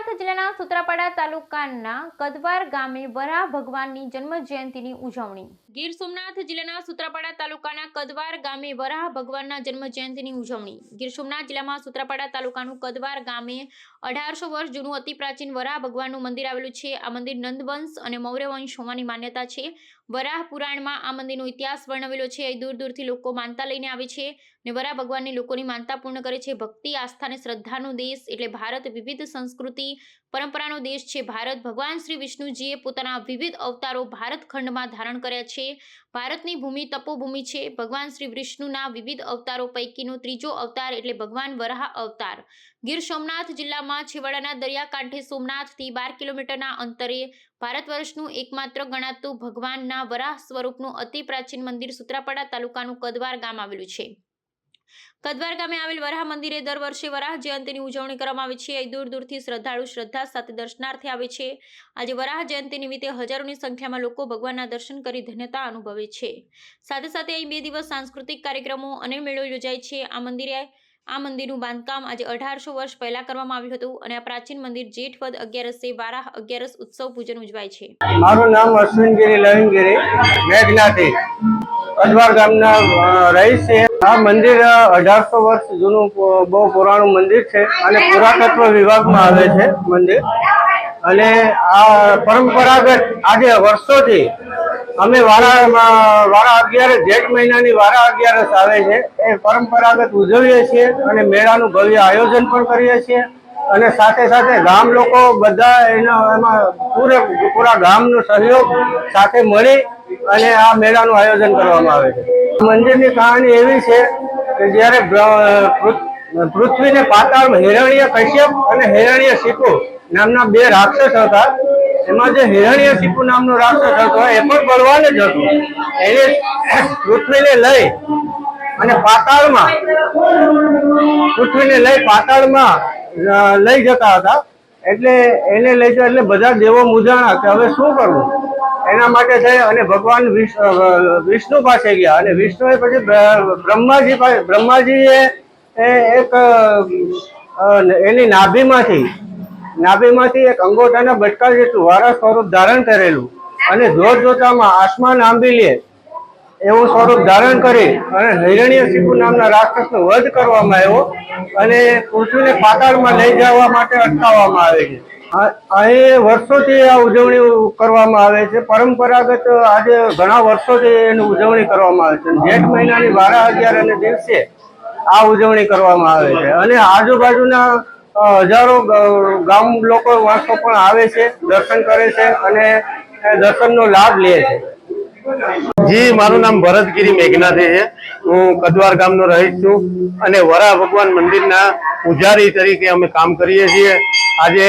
સોમનાથ જિલ્લાના સુત્રાપાડા તાલુકાના કદવાર ગામે વરાહ ભગવાનની જન્મ જયંતિની ઉજવણી. ગીર સોમનાથ જિલ્લાના સુત્રાપાડા તાલુકાના કદવાર ગામે વરાહ ભગવાનના જન્મ જયંતિની ઉજવણી. ગીર સોમનાથ જિલ્લામાં સુત્રાપાડા તાલુકાનું કદવાર ગામે અઢારસો વર્ષ જૂનું અતિ પ્રાચીન વરાહ ભગવાનનું મંદિર આવેલું છે. આ મંદિર નંદવંશ અને મૌર્ય વંશ હોવાની માન્યતા છે. વરાહ પુરાણમાં આ મંદિરનો ઇતિહાસ વર્ણવેલો છે. દૂર દૂરથી લોકો માનતા લઈને આવે છે ને વરાહ ભગવાનની લોકોની માનતા પૂર્ણ કરે છે. ભક્તિ, આસ્થા અને શ્રદ્ધાનો દેશ એટલે ભારત વિવિધ સંસ્કૃતિ પરંપરાનો દેશ છે. ભારત ભગવાન શ્રી વિષ્ણુજીએ પોતાના વિવિધ અવતારો ભારત ખંડમાં ધારણ કર્યા છે. ભારતની ભૂમિ તપોભૂમિ છે. ભગવાન શ્રી વિષ્ણુના વિવિધ અવતારો પૈકીનો ત્રીજો અવતાર એટલે ભગવાન વરાહ અવતાર. ગીર સોમનાથ જિલ્લામાં છેવાડાના દરિયાકાંઠે સોમનાથથી બાર કિલોમીટરના અંતરે ભારત વર્ષનું એકમાત્ર ગણાતું ભગવાનના વરાહ સ્વરૂપનું અતિ પ્રાચીન મંદિર સુત્રાપાડા તાલુકાનું કદવાર ગામ આવેલું છે. કદવાર ગામે આવેલ વરાહ મંદિરે દર વર્ષે વરાહ જયંતિની ઉજવણી કરવામાં આવે છે. અહીં દૂર દૂરથી શ્રદ્ધાળુ શ્રદ્ધા સાથે દર્શનાર્થે આવે છે. આજે વરાહ જયંતિ નિમિત્તે હજારોની સંખ્યામાં લોકો ભગવાનના દર્શન કરી ધન્યતા અનુભવે છે. સાથે સાથે અહીં બે દિવસ સાંસ્કૃતિક કાર્યક્રમો અને મેળો યોજાય છે. આ મંદિરે, આ મંદિરનું બાંધકામ આજે અઢારસો વર્ષ પહેલા કરવામાં આવ્યું હતું અને આ પ્રાચીન મંદિર જેઠ વદ અગિયારસે વારાહ અગિયારસ ઉત્સવ પૂજન ઉજવાય છે. મારું નામ અશ્વિનગીરી લવિનગીરી મેઘનાથી. કદવાર ગામના રહી છે. આ મંદિર અઢારસો વર્ષ જૂનું બહુ પુરાણું મંદિર છે અને પુરાતત્વ વિભાગમાં આવે છે મંદિર. અને આ પરંપરાગત આજે વર્ષોથી અમે વારામાં, વારા અગિયારસ જેઠ મહિનાની વારા અગિયારસ આવે છે. એ પરંપરાગત ઉજવીએ છીએ અને મેળાનું ભવ્ય આયોજન પણ કરીએ છીએ. અને સાથે સાથે ગામ લોકો બધા એના, એમાં પૂરે પૂરા ગામનો સહયોગ સાથે મળી અને આ મેળાનું આયોજન કરવામાં આવે છે. મંદિરની કહાની એવી છે કે જ્યારે પૃથ્વીને પાતાળમાં હિરણ્ય કશ્યપ અને હિરણ્ય શિપુ નામના બે રાક્ષસ હતા, એમાં જે હિરણ્ય શિપુ નામનો રાક્ષસ હતો એ પણ બળવાન જ હતો. એને પૃથ્વીને લઈ અને પાતાળમાં, પૃથ્વીને લઈ પાતાળમાં લઈ જતા હતા. એટલે એને લઈ જતા એટલે બધા દેવો મૂંઝાણા કે હવે શું કરવું? એના માટે થઈ અને ભગવાન વિષ્ણુ પાસે ગયા અને વિષ્ણુએ પછી બ્ર- બ્રહ્માજી પાસે બ્રહ્માજીએ એક એની નાભીમાંથી નાભીમાંથી એક અંગોઠાના બટકા જેટલું વારા સ્વરૂપ ધારણ કરેલું અને જોત જોતામાં આસમાન આંબી લે એવું સ્વરૂપ ધારણ કરી અને હિરણ્ય શિપુ નામના રાક્ષસનો વધ કરવામાં આવ્યો અને પૃથ્વીને પાતાળમાં લઈ જવા માટે અટકાવવામાં આવે છે અહીં વર્ષોથી આ ઉજવણી કરવામાં આવે છે. પરંપરાગત આજે ઘણા વર્ષોથી એની ઉજવણી કરવામાં આવે છે. જેઠ મહિનાની બારા અગિયાર અને દિવસે આ ઉજવણી કરવામાં આવે છે. અને આજુબાજુના હજારો ગામ લોકો વાંસો પણ આવે છે, દર્શન કરે છે અને દર્શનનો લાભ લે છે. જી, મારું નામ ભરતગીરી મેઘનાથી છે. હું કદવાર ગામનો રહીશ છું અને વરા ભગવાન મંદિરના પૂજારી તરીકે અમે કામ કરીએ છીએ. આજે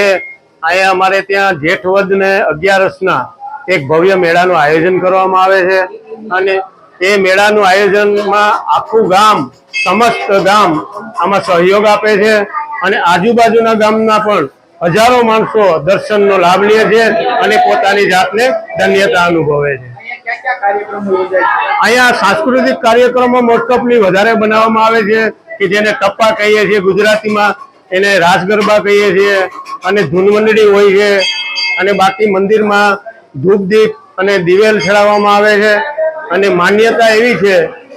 અહીંયા અમારે ત્યાં જેઠવદ ને અગિયારસના એક ભવ્ય મેળાનું આયોજન કરવામાં આવે છે. અને એ મેળાનું આયોજનમાં આખું ગામ, સમસ્ત ગામ આમાં સહયોગ આપે છે. અને આજુબાજુના ગામના પણ હજારો માણસો દર્શનનો લાભ લે છે અને પોતાની જાતને ધન્યતા અનુભવે છે. અહીંયા સાંસ્કૃતિક કાર્યક્રમો મોસ્ટઓફલી વધારે બનાવવામાં આવે છે કે જેને ટપ્પા કહીએ છીએ ગુજરાતીમાં એને રાસ ગરબા કહીએ છીએ, અને ધૂન મંડળી હોય છે, અને બાકી મંદિરમાં ધૂપ દીપ અને દિવેલ ચડાવવામાં આવે છે. અને માન્યતા એવી છે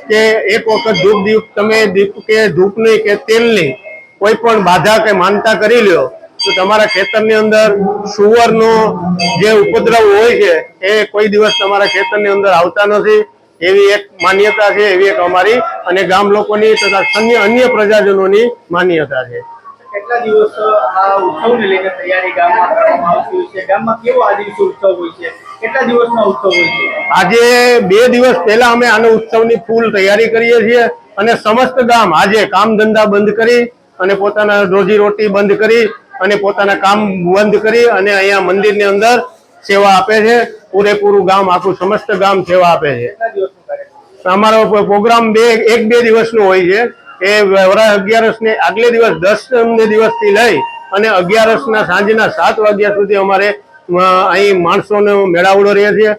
કે એક વખત ધૂપ દીપ તમે દીપ કે ધૂપની કે તેલની કોઈ પણ બાધા કે માનતા કરી લ્યો, તો તમારા ખેતરની અંદર સુવરનો જે ઉપદ્રવ હોય છે, એ કોઈ દિવસ તમારા ખેતરની અંદર આવતા નથી. એવી એક માન્યતા છે, એવી એક અમારી અને ગામ લોકોની તથા અન્ય અન્ય પ્રજાજનોની માન્યતા છે. કેટલા દિવસ આ ઉત્સવને લઈને તૈયારી ગામમાં કરવામાં આવતી છે? ગામમાં કેવો આ દિવસે ઉત્સવ હોય છે? કેટલા દિવસનો ઉત્સવ હોય છે? આજે બે દિવસ પહેલા અમે આનો ઉત્સવની ફૂલ તૈયારી કરીએ છીએ અને સમસ્ત ગામ આજે કામ ધંધા બંધ કરી અને પોતાના રોજી રોટી બંધ કરી અને પોતાના કામ બંધ કરી અને અહીંયા મંદિરની અંદર સેવા આપે છે. પૂરેપૂરું ગામ આખું સમસ્ત ગામ સેવા આપે છે. અમારો પ્રોગ્રામ બે એક બે દિવસનો હોય છે. એ વરા અગિયારસ ને આગલે દિવસ દસ દિવસથી લઈ અને અગિયારસ ના સાંજના સાત વાગ્યા સુધી અમારે અહીં માણસોનો મેળાવડો રહે છે.